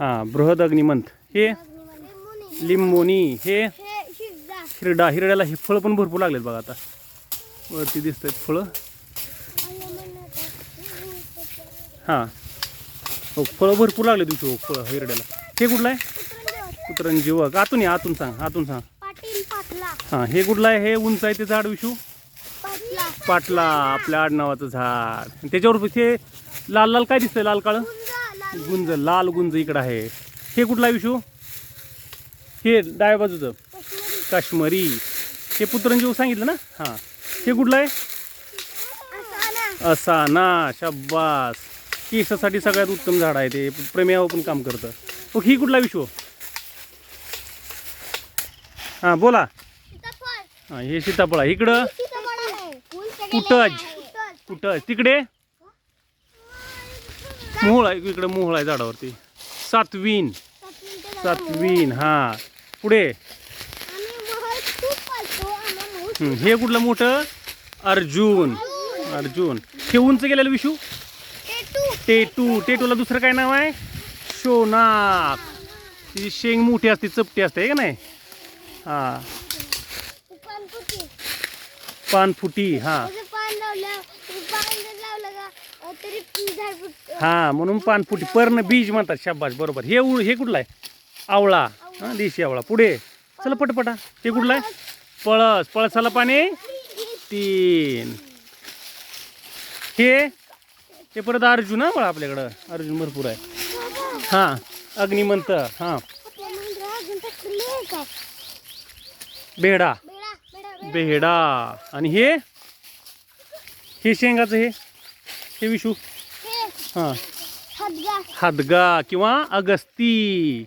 हां बृहद अग्निमंत हे लिंबोनी हे हिरडा. हिरड्याला हे फळं पण भरपूर लागलेत बघा आता. वरती दिसत आहेत फळं. हां. हो फळं भरपूर लागले हो फळं हिरड्याला. हे कुठलं आहे? उतरणजीवक आतून या आतून सांग आतून सांग. हां हे कुठलं आहे? हे उंच आहे ते झाड विशू? पाटला. पाटला आपल्या आडनावाचं झाड. त्याच्यावर ते लाल लाल काय दिसतंय? लाल काळं? गुंजा लाल गुंज इकडं आहे. हे कुठला विशू? हे डाव्या बाजूचं. काश्मीरी. हे पुत्रंजीव सांगितलं ना? हां. हे कुठलं आहे? असाना. असाना शब्बास. केसासाठी सगळ्यात उत्तम झाड आहे ते. प्रेमियावर पण काम करतं. हो ही कुठला विश्व हां बोला. हां हे सीताफळ आहे. इकडं? कुटज. कुटज कुठं तिकडे? मोहोळ आहे इकडे मोहोळ आहे झाडावरती. सातवीन. सातवीन हां. पुढे. हं, कुठलं मोठं? अर्जुन. अर्जुन. हे उंच गेलेलं विशू? टेटू. टेटू. टेटूला दुसरं काय नाव आहे? शोनाक ती शेंग मोठी असते चपटी असते का नाही? हां. पानफुटी हां. लावलं तरी पान जर लावलं का? अं, तरी झाड फुटतं. हां म्हणून पानफुटी पर्ण बीज म्हणतात शाबास बरोबर. हे उ- हे कुठलं आहे? आवळा. हां देशी आवळा. पुढे. चला पटपटा. हे कुठलं आहे? पळस. पळसाला पाणी. तीन. हे? हे परत अर्जुन हा बघा आपल्याकडं. अर्जुन भरपूर आहे. हां अग्निमंत हां. बेडा, बेडा, बेडा. बेहडा आणि हे? हे शेंगाचं हे? हे विशू? हे, हदगा. हादगा किंवा अगस्ती.